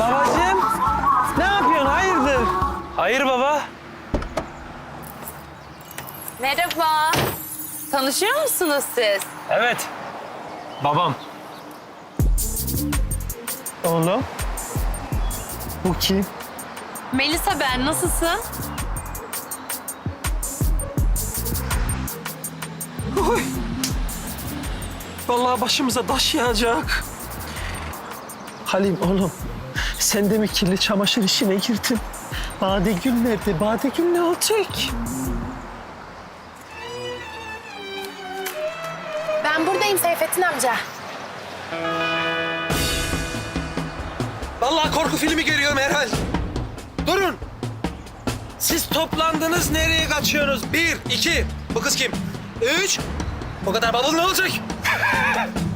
Babacığım ne yapıyorsun hayırdır? Hayır baba. Merhaba. Tanışıyor musunuz siz? Evet. Babam. Oğlum. Bu kim? Melisa ben. Nasılsın? Oy. Vallahi başımıza taş yağacak. Halim oğlum sen de mi kirli çamaşır işine girdin? Badegül nerede? Badegül ne olacak? Ben buradayım Seyfettin amca. Vallahi korku filmi görüyorum herhal. Durun. Siz toplandınız nereye kaçıyorsunuz? Bir, iki. Bu kız kim? Üç. O kadar bavul ne olacak?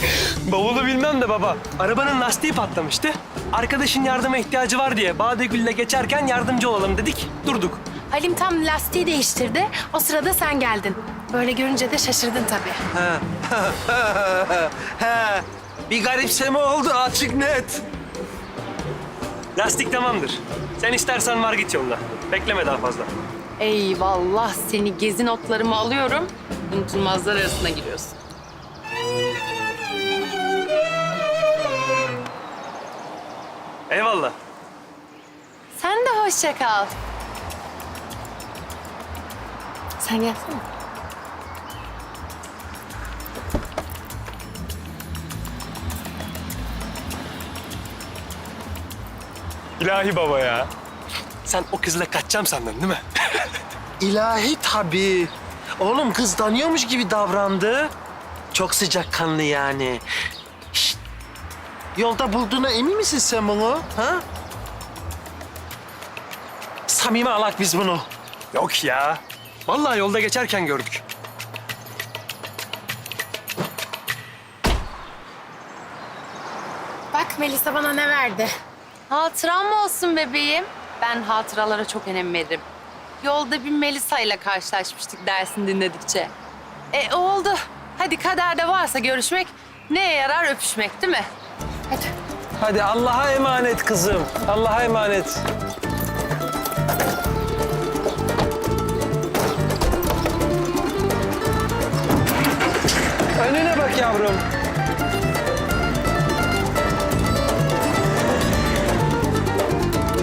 Bavulu bilmem de baba. Arabanın lastiği patlamıştı. Arkadaşın yardıma ihtiyacı var diye Badegül'le geçerken yardımcı olalım dedik. Durduk. Halim tam lastiği değiştirdi. O sırada sen geldin. Böyle görünce de şaşırdın tabii. He. Bir garipseme oldu açık net. Lastik tamamdır. Sen istersen var git yoluna. Bekleme daha fazla. Eyvallah seni gezi notlarımı alıyorum. Unutulmazlar arasına giriyorsun. Eyvallah. Sen de hoşça kal. Sen gelsene. İlahi baba ya. Sen o kızla kaçacağım sandın değil mi? İlahi tabii. Oğlum kız tanıyormuş gibi davrandı. Çok sıcakkanlı yani. Yolda bulduğuna emin misin sen bunu? Ha? Samimi alak biz bunu. Yok ya. Vallahi yolda geçerken gördük. Bak Melisa bana ne verdi. Hatıram mı olsun bebeğim? Ben hatıralara çok önem veririm. Yolda bir Melisa ile karşılaşmıştık dersini dinledikçe. E oldu. Hadi kaderde varsa görüşmek neye yarar öpüşmek değil mi? Hadi. Hadi Allah'a emanet kızım. Allah'a emanet. Önüne bak yavrum.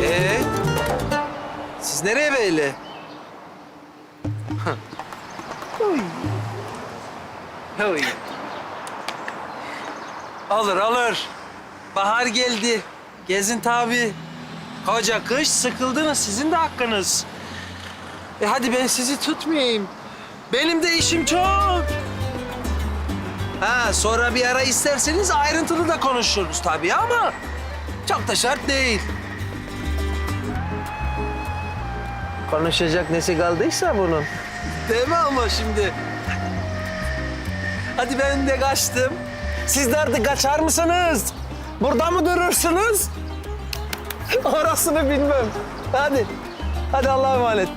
Ee, siz nereye böyle? Oy. Oy. Alır alır. Bahar geldi. Gezin tabi. Koca kış sıkıldınız. Sizin de hakkınız. E hadi ben sizi tutmayayım. Benim de işim çok. Ha sonra bir ara isterseniz ayrıntılı da konuşuruz tabii ama çok da şart değil. Konuşacak nesi kaldıysa bunun. Değil mi ama şimdi? Hadi ben de kaçtım. Sizler de kaçar mısınız? Burada mı durursunuz? Orasını bilmem. Hadi. Hadi Allah'a emanet.